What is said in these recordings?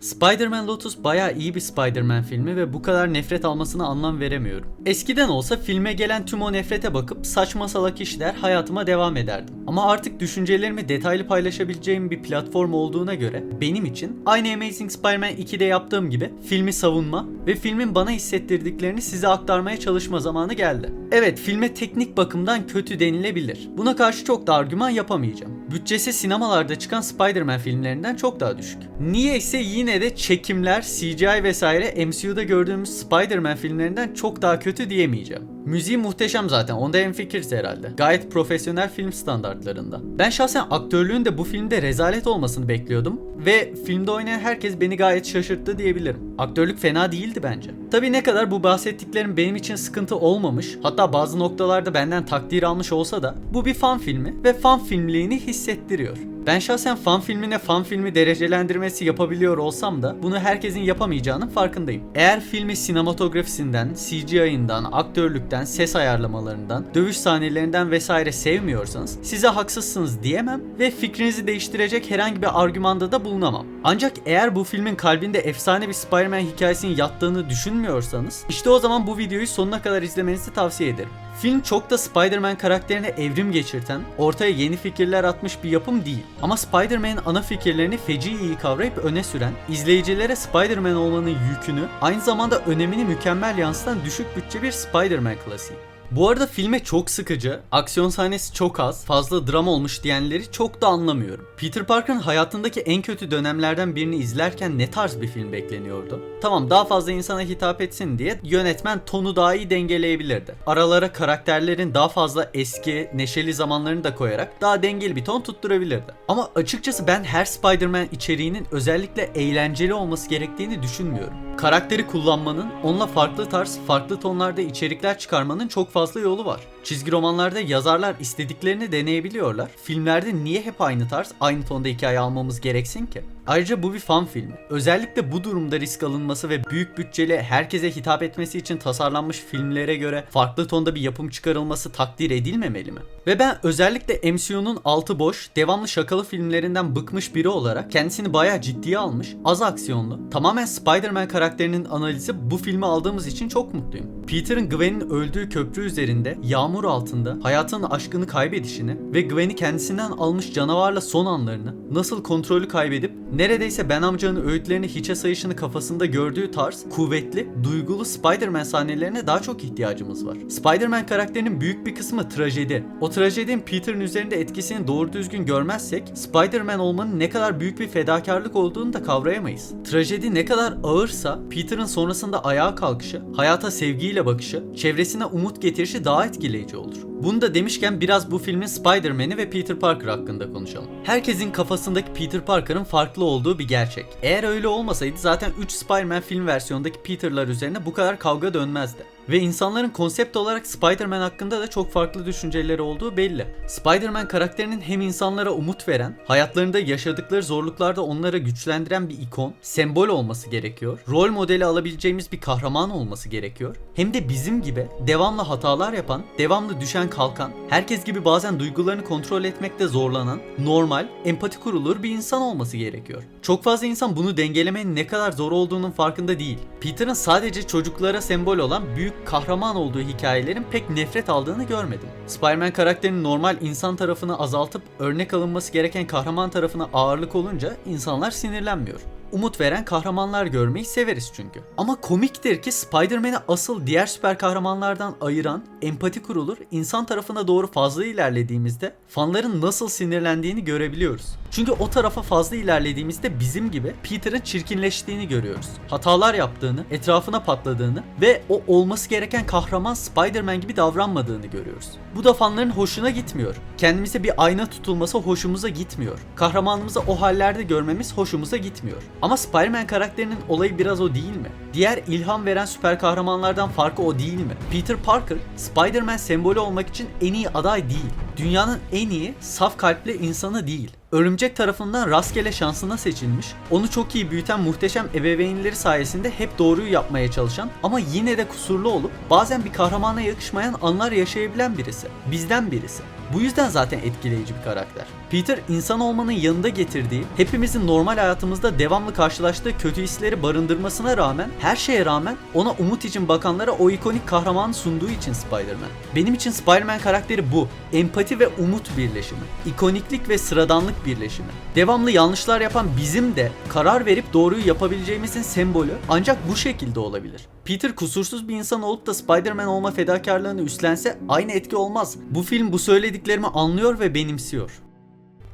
Spider-Man Lotus bayağı iyi bir Spider-Man filmi ve bu kadar nefret almasına anlam veremiyorum. Eskiden olsa filme gelen tüm o nefrete bakıp saçma salak işler hayatıma devam ederdim. Ama artık düşüncelerimi detaylı paylaşabileceğim bir platform olduğuna göre benim için aynı Amazing Spider-Man 2'de yaptığım gibi filmi savunma ve filmin bana hissettirdiklerini size aktarmaya çalışma zamanı geldi. Evet filme teknik bakımdan kötü denilebilir. Buna karşı çok da argüman yapamayacağım. Bütçesi sinemalarda çıkan Spider-Man filmlerinden çok daha düşük. Niyeyse yine de çekimler, CGI vesaire MCU'da gördüğümüz Spider-Man filmlerinden çok daha kötü diyemeyeceğim. Müziği muhteşem zaten. Onda hemfikiriz herhalde. Gayet profesyonel film standartlarında. Ben şahsen aktörlüğün de bu filmde rezalet olmasını bekliyordum ve filmde oynayan herkes beni gayet şaşırttı diyebilirim. Aktörlük fena değildi bence. Tabi ne kadar bu bahsettiklerim benim için sıkıntı olmamış, hatta bazı noktalarda benden takdir almış olsa da bu bir fan filmi ve fan filmliğini hissettiriyor. Ben şahsen fan filmine fan filmi derecelendirmesi yapabiliyor olsam da bunu herkesin yapamayacağının farkındayım. Eğer filmi sinematografisinden, CGI'ından, aktörlükten, ses ayarlamalarından, dövüş sahnelerinden vesaire sevmiyorsanız size haksızsınız diyemem ve fikrinizi değiştirecek herhangi bir argümanda da bulunamam. Ancak eğer bu filmin kalbinde efsane bir Spider-Man hikayesinin yattığını düşünmüyorsanız işte o zaman bu videoyu sonuna kadar izlemenizi tavsiye ederim. Film çok da Spider-Man karakterine evrim geçirten, ortaya yeni fikirler atmış bir yapım değil. Ama Spider-Man'in ana fikirlerini feci iyi kavrayıp öne süren, izleyicilere Spider-Man olmanın yükünü, aynı zamanda önemini mükemmel yansıtan düşük bütçe bir Spider-Man klasiği. Bu arada filme çok sıkıcı, aksiyon sahnesi çok az, fazla dram olmuş diyenleri çok da anlamıyorum. Peter Parker'ın hayatındaki en kötü dönemlerden birini izlerken ne tarz bir film bekleniyordu? Tamam daha fazla insana hitap etsin diye yönetmen tonu daha iyi dengeleyebilirdi. Aralara karakterlerin daha fazla eski, neşeli zamanlarını da koyarak daha dengeli bir ton tutturabilirdi. Ama açıkçası ben her Spider-Man içeriğinin özellikle eğlenceli olması gerektiğini düşünmüyorum. Karakteri kullanmanın, onunla farklı tarz, farklı tonlarda içerikler çıkarmanın çok fazla yolu var. Çizgi romanlarda yazarlar istediklerini deneyebiliyorlar. Filmlerde niye hep aynı tarz, aynı tonda hikaye almamız gereksin ki? Ayrıca bu bir fan filmi. Özellikle bu durumda risk alınması ve büyük bütçeli herkese hitap etmesi için tasarlanmış filmlere göre farklı tonda bir yapım çıkarılması takdir edilmemeli mi? Ve ben özellikle MCU'nun altı boş, devamlı şakalı filmlerinden bıkmış biri olarak kendisini bayağı ciddiye almış, az aksiyonlu, tamamen Spider-Man karakterinin analizi bu filmi aldığımız için çok mutluyum. Peter'ın Gwen'in öldüğü köprü üzerinde, yağmur altında, hayatının aşkını kaybedişini ve Gwen'i kendisinden almış canavarla son anlarını, nasıl kontrolü kaybedip neredeyse Ben amcanın öğütlerini hiçe sayışını kafasında gördüğü tarz, kuvvetli, duygulu Spider-Man sahnelerine daha çok ihtiyacımız var. Spider-Man karakterinin büyük bir kısmı trajedi. O trajedinin Peter'ın üzerinde etkisini doğru düzgün görmezsek, Spider-Man olmanın ne kadar büyük bir fedakarlık olduğunu da kavrayamayız. Trajedi ne kadar ağırsa, Peter'ın sonrasında ayağa kalkışı, hayata sevgiyle bakışı, çevresine umut getirişi daha etkileyici olur. Bunu da demişken biraz bu filmin Spider-Man'i ve Peter Parker hakkında konuşalım. Herkesin kafasındaki Peter Parker'ın farklı olduğu bir gerçek. Eğer öyle olmasaydı zaten 3 Spider-Man film versiyondaki Peter'lar üzerine bu kadar kavga dönmezdi. Ve insanların konsept olarak Spider-Man hakkında da çok farklı düşünceleri olduğu belli. Spider-Man karakterinin hem insanlara umut veren, hayatlarında yaşadıkları zorluklarda onları güçlendiren bir ikon, sembol olması gerekiyor. Rol modeli alabileceğimiz bir kahraman olması gerekiyor. Hem de bizim gibi devamlı hatalar yapan, devamlı düşen kalkan, herkes gibi bazen duygularını kontrol etmekte zorlanan, normal, empati kurulur bir insan olması gerekiyor. Çok fazla insan bunu dengelemenin ne kadar zor olduğunun farkında değil. Peter'ın sadece çocuklara sembol olan büyük kahraman olduğu hikayelerin pek nefret aldığını görmedim. Spider-Man karakterinin normal insan tarafını azaltıp örnek alınması gereken kahraman tarafına ağırlık olunca insanlar sinirlenmiyor umut veren kahramanlar görmeyi severiz çünkü. Ama komiktir ki Spider-Man'i asıl diğer süper kahramanlardan ayıran empati kurulur, insan tarafına doğru fazla ilerlediğimizde fanların nasıl sinirlendiğini görebiliyoruz. Çünkü o tarafa fazla ilerlediğimizde bizim gibi Peter'ın çirkinleştiğini görüyoruz. Hatalar yaptığını, etrafına patladığını ve o olması gereken kahraman Spider-Man gibi davranmadığını görüyoruz. Bu da fanların hoşuna gitmiyor. Kendimize bir ayna tutulması hoşumuza gitmiyor. Kahramanımızı o hallerde görmemiz hoşumuza gitmiyor. Ama Spider-Man karakterinin olayı biraz o değil mi? Diğer ilham veren süper kahramanlardan farkı o değil mi? Peter Parker, Spider-Man sembolü olmak için en iyi aday değil. Dünyanın en iyi, saf kalpli insanı değil. Örümcek tarafından rastgele şansına seçilmiş, onu çok iyi büyüten muhteşem ebeveynleri sayesinde hep doğruyu yapmaya çalışan ama yine de kusurlu olup bazen bir kahramana yakışmayan anlar yaşayabilen birisi. Bizden birisi. Bu yüzden zaten etkileyici bir karakter. Peter insan olmanın yanında getirdiği, hepimizin normal hayatımızda devamlı karşılaştığı kötü hisleri barındırmasına rağmen, her şeye rağmen ona umut için bakanlara o ikonik kahramanı sunduğu için Spider-Man. Benim için Spider-Man karakteri bu. Empati ve umut birleşimi. İkoniklik ve sıradanlık birleşimi. Devamlı yanlışlar yapan bizim de karar verip doğruyu yapabileceğimizin sembolü ancak bu şekilde olabilir. Peter kusursuz bir insan olup da Spider-Man olma fedakarlığını üstlense aynı etki olmaz. Bu film bu söylediklerimi anlıyor ve benimsiyor.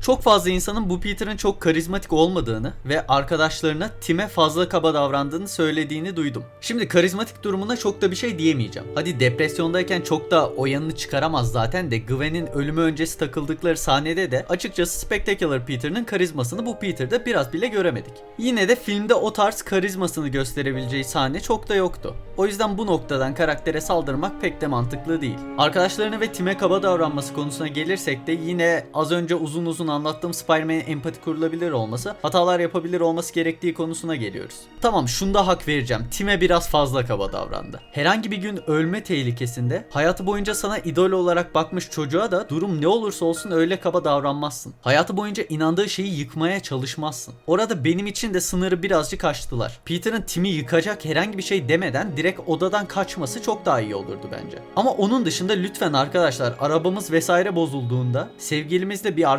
Çok fazla insanın bu Peter'ın çok karizmatik olmadığını ve arkadaşlarına Tim'e fazla kaba davrandığını söylediğini duydum. Şimdi karizmatik durumuna çok da bir şey diyemeyeceğim. Hadi depresyondayken çok da o yanını çıkaramaz zaten de Gwen'in ölümü öncesi takıldıkları sahnede de açıkçası Spectacular Peter'ın karizmasını bu Peter'da biraz bile göremedik. Yine de filmde o tarz karizmasını gösterebileceği sahne çok da yoktu. O yüzden bu noktadan karaktere saldırmak pek de mantıklı değil. Arkadaşlarına ve Tim'e kaba davranması konusuna gelirsek de yine az önce uzun uzun anlattığım Spider-Man'in empati kurulabilir olması, hatalar yapabilir olması gerektiği konusuna geliyoruz. Tamam şunda hak vereceğim. Tim'e biraz fazla kaba davrandı. Herhangi bir gün ölme tehlikesinde hayatı boyunca sana idol olarak bakmış çocuğa da durum ne olursa olsun öyle kaba davranmazsın. Hayatı boyunca inandığı şeyi yıkmaya çalışmazsın. Orada benim için de sınırı birazcık aştılar. Peter'ın Tim'i yıkacak herhangi bir şey demeden direkt odadan kaçması çok daha iyi olurdu bence. Ama onun dışında lütfen arkadaşlar arabamız vesaire bozulduğunda sevgilimizle bir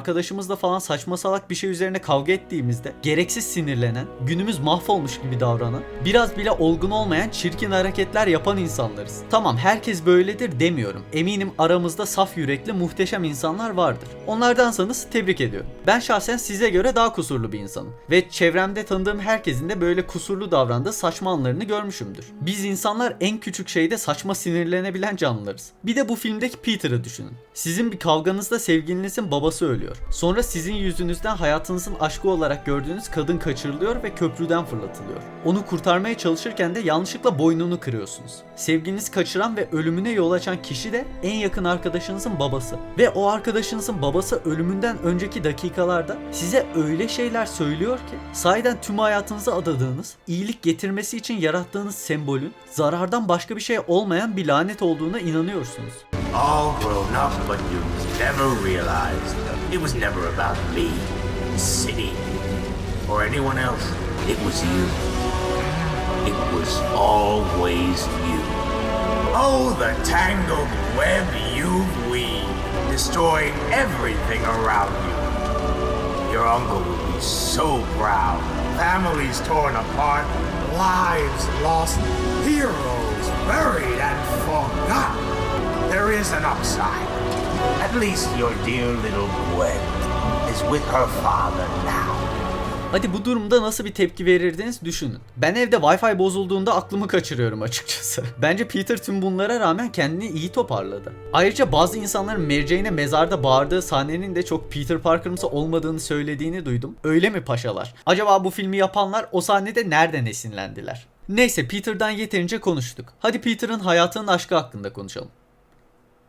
arkadaşımızla falan saçma salak bir şey üzerine kavga ettiğimizde gereksiz sinirlenen, günümüz mahvolmuş gibi davranan, biraz bile olgun olmayan çirkin hareketler yapan insanlarız. Tamam herkes böyledir demiyorum. Eminim aramızda saf yürekli muhteşem insanlar vardır. Onlardansanız tebrik ediyorum. Ben şahsen size göre daha kusurlu bir insanım. Ve çevremde tanıdığım herkesin de böyle kusurlu davrandığı saçma anlarını görmüşümdür. Biz insanlar en küçük şeyde saçma sinirlenebilen canlılarız. Bir de bu filmdeki Peter'ı düşünün. Sizin bir kavganızda sevgilinizin babası ölüyor. Sonra sizin yüzünüzden hayatınızın aşkı olarak gördüğünüz kadın kaçırılıyor ve köprüden fırlatılıyor. Onu kurtarmaya çalışırken de yanlışlıkla boynunu kırıyorsunuz. Sevgilinizi kaçıran ve ölümüne yol açan kişi de en yakın arkadaşınızın babası. Ve o arkadaşınızın babası ölümünden önceki dakikalarda size öyle şeyler söylüyor ki sahiden tüm hayatınızı adadığınız, iyilik getirmesi için yarattığınız sembolün zarardan başka bir şey olmayan bir lanet olduğuna inanıyorsunuz. all grown up, but you never realized it was never about me, the city, or anyone else. It was you. It was always you. Oh, the tangled web you've weaved, destroying everything around you. Your uncle will be so proud. Families torn apart, lives lost, heroes buried and forgotten. There is an upside. At least your dear little Gwen is with her father now. Hadi bu durumda nasıl bir tepki verirdiniz düşünün. Ben evde Wi-Fi bozulduğunda aklımı kaçırıyorum açıkçası. Bence Peter tüm bunlara rağmen kendini iyi toparladı. Ayrıca bazı insanların Jane'e mezarda bağırdığı sahnenin de çok Peter Parker'ımsı olmadığını söylediğini duydum. Öyle mi paşalar? Acaba bu filmi yapanlar o sahnede nereden esinlendiler? Neyse Peter'dan yeterince konuştuk. Hadi Peter'ın hayatının aşkı hakkında konuşalım.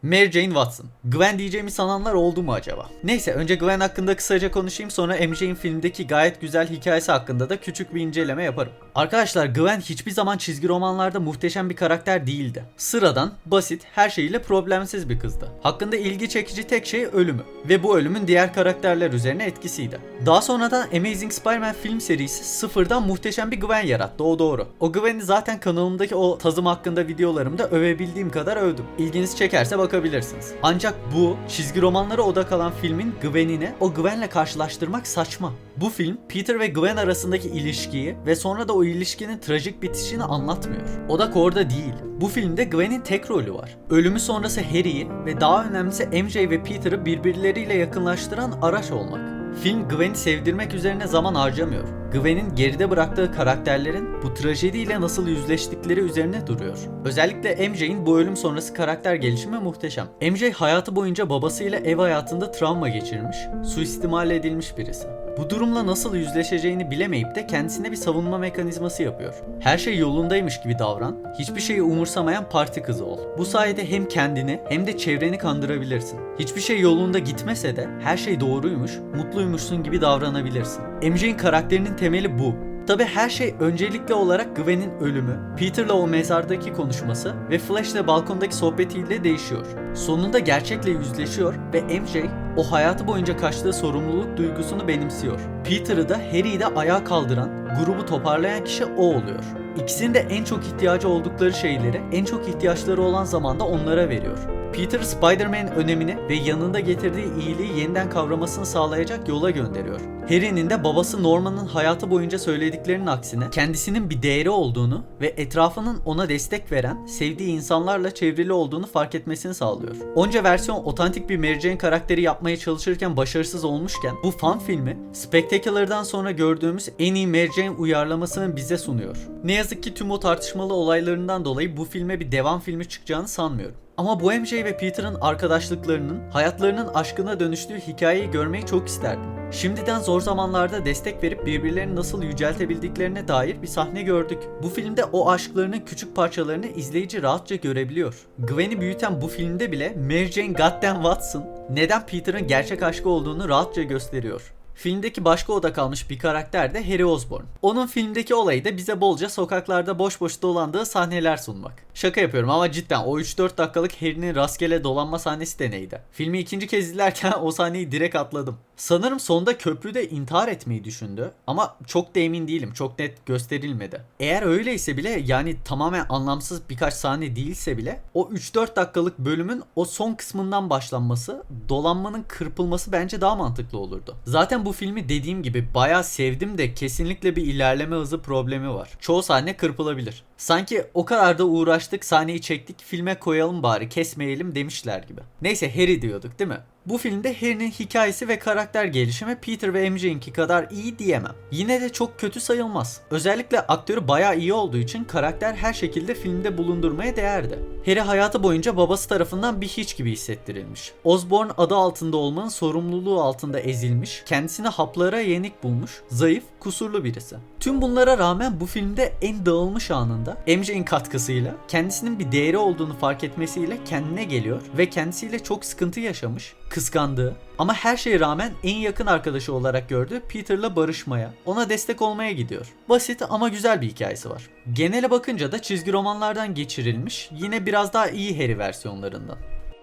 Mary Jane Watson. Gwen diyeceğimi sananlar oldu mu acaba? Neyse önce Gwen hakkında kısaca konuşayım sonra MJ'in filmdeki gayet güzel hikayesi hakkında da küçük bir inceleme yaparım. Arkadaşlar Gwen hiçbir zaman çizgi romanlarda muhteşem bir karakter değildi. Sıradan, basit, her şeyiyle problemsiz bir kızdı. Hakkında ilgi çekici tek şey ölümü ve bu ölümün diğer karakterler üzerine etkisiydi. Daha sonradan Amazing Spider-Man film serisi sıfırdan muhteşem bir Gwen yarattı o doğru. O Gwen'i zaten kanalımdaki o tazım hakkında videolarımda övebildiğim kadar övdüm. İlginizi çekerse bakabilirsiniz. Ancak bu çizgi romanlara odak alan filmin Gwen'ini o Gwen'le karşılaştırmak saçma. Bu film Peter ve Gwen arasındaki ilişkiyi ve sonra da o ilişkinin trajik bitişini anlatmıyor. Odak orada değil. Bu filmde Gwen'in tek rolü var. Ölümü sonrası Harry'i ve daha önemlisi MJ ve Peter'ı birbirleriyle yakınlaştıran araç olmak. Film Gwen'i sevdirmek üzerine zaman harcamıyor. Gwen'in geride bıraktığı karakterlerin bu trajediyle nasıl yüzleştikleri üzerine duruyor. Özellikle MJ'in bu ölüm sonrası karakter gelişimi muhteşem. MJ hayatı boyunca babasıyla ev hayatında travma geçirmiş, suistimal edilmiş birisi. Bu durumla nasıl yüzleşeceğini bilemeyip de kendisine bir savunma mekanizması yapıyor. Her şey yolundaymış gibi davran, hiçbir şeyi umursamayan parti kızı ol. Bu sayede hem kendini hem de çevreni kandırabilirsin. Hiçbir şey yolunda gitmese de her şey doğruymuş, mutluymuşsun gibi davranabilirsin. MJ'in karakterinin temeli bu. Tabi her şey öncelikli olarak Gwen'in ölümü, Peter'la o mezardaki konuşması ve Flash'le balkondaki sohbetiyle değişiyor. Sonunda gerçekle yüzleşiyor ve MJ o hayatı boyunca kaçtığı sorumluluk duygusunu benimsiyor. Peter'ı da Harry'i de ayağa kaldıran, grubu toparlayan kişi o oluyor. İkisinin de en çok ihtiyacı oldukları şeyleri en çok ihtiyaçları olan zamanda onlara veriyor. Peter Spider-Man'in önemini ve yanında getirdiği iyiliği yeniden kavramasını sağlayacak yola gönderiyor. Harry'nin de babası Norman'ın hayatı boyunca söylediklerinin aksine kendisinin bir değeri olduğunu ve etrafının ona destek veren, sevdiği insanlarla çevrili olduğunu fark etmesini sağlıyor. Onca versiyon otantik bir Mary Jane karakteri yapmaya çalışırken başarısız olmuşken bu fan filmi Spectacular'dan sonra gördüğümüz en iyi Mary Jane uyarlamasını bize sunuyor. Ne yazık ki tüm o tartışmalı olaylarından dolayı bu filme bir devam filmi çıkacağını sanmıyorum. Ama bu MJ ve Peter'ın arkadaşlıklarının, hayatlarının aşkına dönüştüğü hikayeyi görmeyi çok isterdim. Şimdiden zor zamanlarda destek verip birbirlerini nasıl yüceltebildiklerine dair bir sahne gördük. Bu filmde o aşklarının küçük parçalarını izleyici rahatça görebiliyor. Gwen'i büyüten bu filmde bile Mary Jane Goddamn Watson neden Peter'ın gerçek aşkı olduğunu rahatça gösteriyor. Filmdeki başka oda kalmış bir karakter de Harry Osborn. Onun filmdeki olayı da bize bolca sokaklarda boş boş dolandığı sahneler sunmak. Şaka yapıyorum ama cidden o 3-4 dakikalık Harry'nin rastgele dolanma sahnesi de neydi? Filmi ikinci kez izlerken o sahneyi direkt atladım. Sanırım sonda köprüde intihar etmeyi düşündü ama çok da emin değilim. Çok net gösterilmedi. Eğer öyleyse bile yani tamamen anlamsız birkaç sahne değilse bile o 3-4 dakikalık bölümün o son kısmından başlanması, dolanmanın kırpılması bence daha mantıklı olurdu. Zaten bu filmi dediğim gibi bayağı sevdim de kesinlikle bir ilerleme hızı problemi var. Çoğu sahne kırpılabilir. Sanki o kadar da uğraştık sahneyi çektik filme koyalım bari kesmeyelim demişler gibi. Neyse Harry diyorduk değil mi? Bu filmde Harry'nin hikayesi ve karakter gelişimi Peter ve MJ'inki kadar iyi diyemem. Yine de çok kötü sayılmaz. Özellikle aktörü bayağı iyi olduğu için karakter her şekilde filmde bulundurmaya değerdi. Harry hayatı boyunca babası tarafından bir hiç gibi hissettirilmiş. Osborn adı altında olmanın sorumluluğu altında ezilmiş, kendisini haplara yenik bulmuş, zayıf, kusurlu birisi. Tüm bunlara rağmen bu filmde en dağılmış anında MJ'in katkısıyla kendisinin bir değeri olduğunu fark etmesiyle kendine geliyor ve kendisiyle çok sıkıntı yaşamış, kıskandığı ama her şeye rağmen en yakın arkadaşı olarak gördüğü Peter'la barışmaya, ona destek olmaya gidiyor. Basit ama güzel bir hikayesi var. Genele bakınca da çizgi romanlardan geçirilmiş, yine biraz daha iyi Harry versiyonlarından.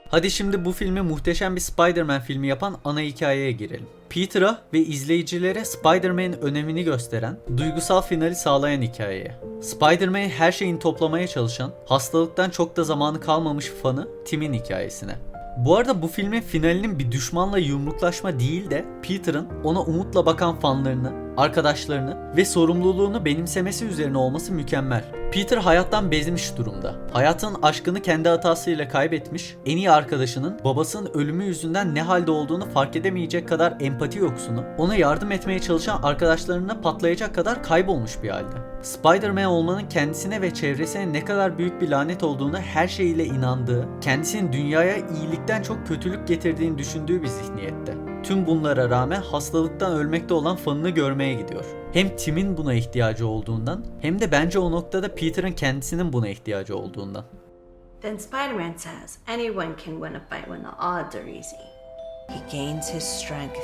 Hadi şimdi bu filmi muhteşem bir Spider-Man filmi yapan ana hikayeye girelim. Peter'a ve izleyicilere Spider-Man'in önemini gösteren, duygusal finali sağlayan hikayeye. Spider-Man'i her şeyini toplamaya çalışan, hastalıktan çok da zamanı kalmamış fanı Tim'in hikayesine. Bu arada bu filmin finalinin bir düşmanla yumruklaşma değil de Peter'ın ona umutla bakan fanlarını, arkadaşlarını ve sorumluluğunu benimsemesi üzerine olması mükemmel. Peter hayattan bezmiş durumda. Hayatın aşkını kendi hatasıyla kaybetmiş, en iyi arkadaşının babasının ölümü yüzünden ne halde olduğunu fark edemeyecek kadar empati yoksunu, ona yardım etmeye çalışan arkadaşlarına patlayacak kadar kaybolmuş bir halde. Spider-Man olmanın kendisine ve çevresine ne kadar büyük bir lanet olduğunu her şeyiyle inandığı, kendisinin dünyaya iyilikten çok kötülük getirdiğini düşündüğü bir zihniyette. Tüm bunlara rağmen hastalıktan ölmekte olan fanını görmeye gidiyor. Hem Tim'in buna ihtiyacı olduğundan hem de bence o noktada Peter'ın kendisinin buna ihtiyacı olduğundan. Then Spider Man says anyone can win a fight when the odds are easy. He gains his strength,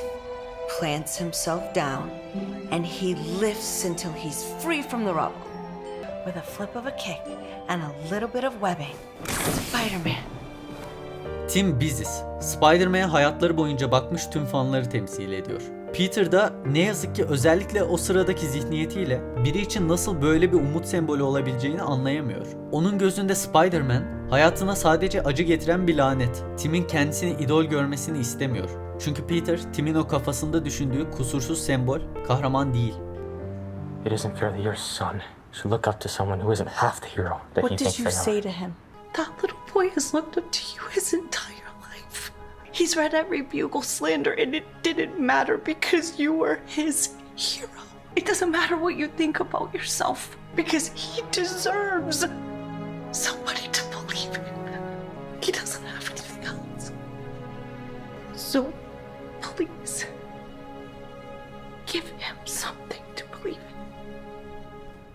plants himself down, and he lifts until he's free from the rubble. With a flip of a kick and a little bit of webbing, Spider Man Tim biziz. Spider-Man'e hayatları boyunca bakmış tüm fanları temsil ediyor. Peter da ne yazık ki özellikle o sıradaki zihniyetiyle biri için nasıl böyle bir umut sembolü olabileceğini anlayamıyor. Onun gözünde Spider-Man hayatına sadece acı getiren bir lanet. Tim'in kendisini idol görmesini istemiyor. Çünkü Peter, Tim'in o kafasında düşündüğü kusursuz sembol, kahraman değil. It isn't fair that your son should look up to someone who isn't half the hero that he What thinks did you they are. say to him? That little boy has looked up to you his entire life. He's read every bugle slander, and it didn't matter because you were his hero. It doesn't matter what you think about yourself because he deserves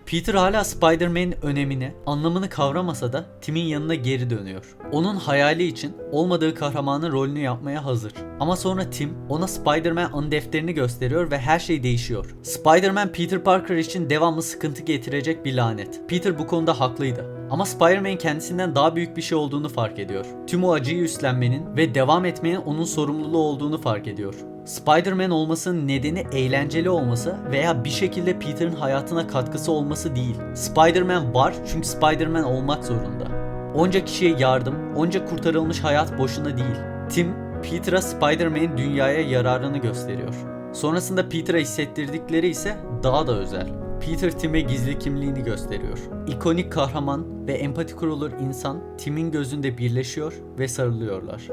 Peter hala Spider-Man'in önemini, anlamını kavramasa da Tim'in yanına geri dönüyor. Onun hayali için olmadığı kahramanın rolünü yapmaya hazır. Ama sonra Tim ona Spider-Man anı defterini gösteriyor ve her şey değişiyor. Spider-Man Peter Parker için devamlı sıkıntı getirecek bir lanet. Peter bu konuda haklıydı. Ama Spider-Man kendisinden daha büyük bir şey olduğunu fark ediyor. Tüm o acıyı üstlenmenin ve devam etmenin onun sorumluluğu olduğunu fark ediyor. Spider-Man olmasının nedeni eğlenceli olması veya bir şekilde Peter'ın hayatına katkısı olması değil. Spider-Man var çünkü Spider-Man olmak zorunda. Onca kişiye yardım, onca kurtarılmış hayat boşuna değil. Tim, Peter'a Spider-Man'in dünyaya yararını gösteriyor. Sonrasında Peter'a hissettirdikleri ise daha da özel. Peter Tim'e gizli kimliğini gösteriyor. İkonik kahraman ve empati kurulur insan Tim'in gözünde birleşiyor ve sarılıyorlar.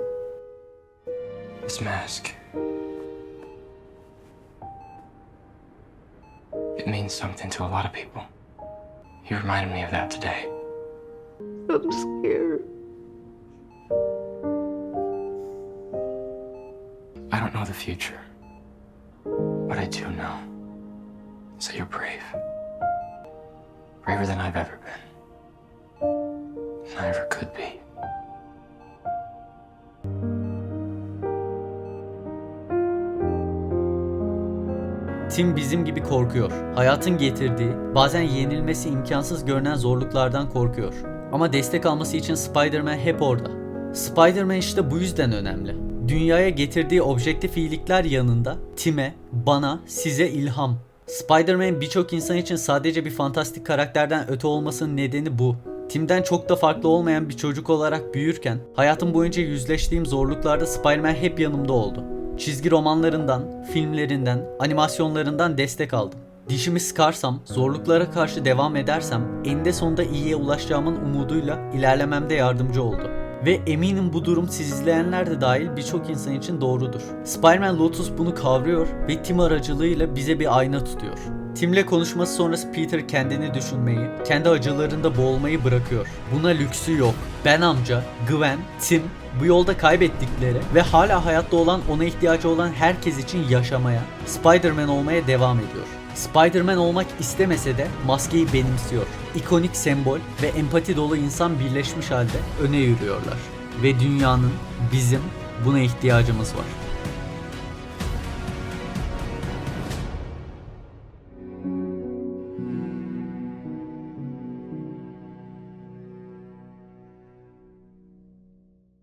This mask. It means something to a lot of people. You reminded me of that today. I'm scared. I don't know the future. What I do know that you're brave. Braver than I've ever been. And I ever could be. Tim bizim gibi korkuyor. Hayatın getirdiği, bazen yenilmesi imkansız görünen zorluklardan korkuyor. Ama destek alması için Spider-Man hep orada. Spider-Man işte bu yüzden önemli. Dünyaya getirdiği objektif iyilikler yanında Tim'e, bana, size ilham. Spider-Man birçok insan için sadece bir fantastik karakterden öte olmasının nedeni bu. Tim'den çok da farklı olmayan bir çocuk olarak büyürken hayatım boyunca yüzleştiğim zorluklarda Spider-Man hep yanımda oldu. Çizgi romanlarından, filmlerinden, animasyonlarından destek aldım. Dişimi sıkarsam, zorluklara karşı devam edersem eninde sonunda iyiye ulaşacağımın umuduyla ilerlememde yardımcı oldu. Ve eminim bu durum siz izleyenler de dahil birçok insan için doğrudur. Spider-Man Lotus bunu kavruyor ve Tim aracılığıyla bize bir ayna tutuyor. Tim'le konuşması sonrası Peter kendini düşünmeyi, kendi acılarında boğulmayı bırakıyor. Buna lüksü yok. Ben amca, Gwen, Tim bu yolda kaybettikleri ve hala hayatta olan ona ihtiyacı olan herkes için yaşamaya, Spider-Man olmaya devam ediyor. Spider-Man olmak istemese de maskeyi benimsiyor. İkonik sembol ve empati dolu insan birleşmiş halde öne yürüyorlar. Ve dünyanın, bizim buna ihtiyacımız var.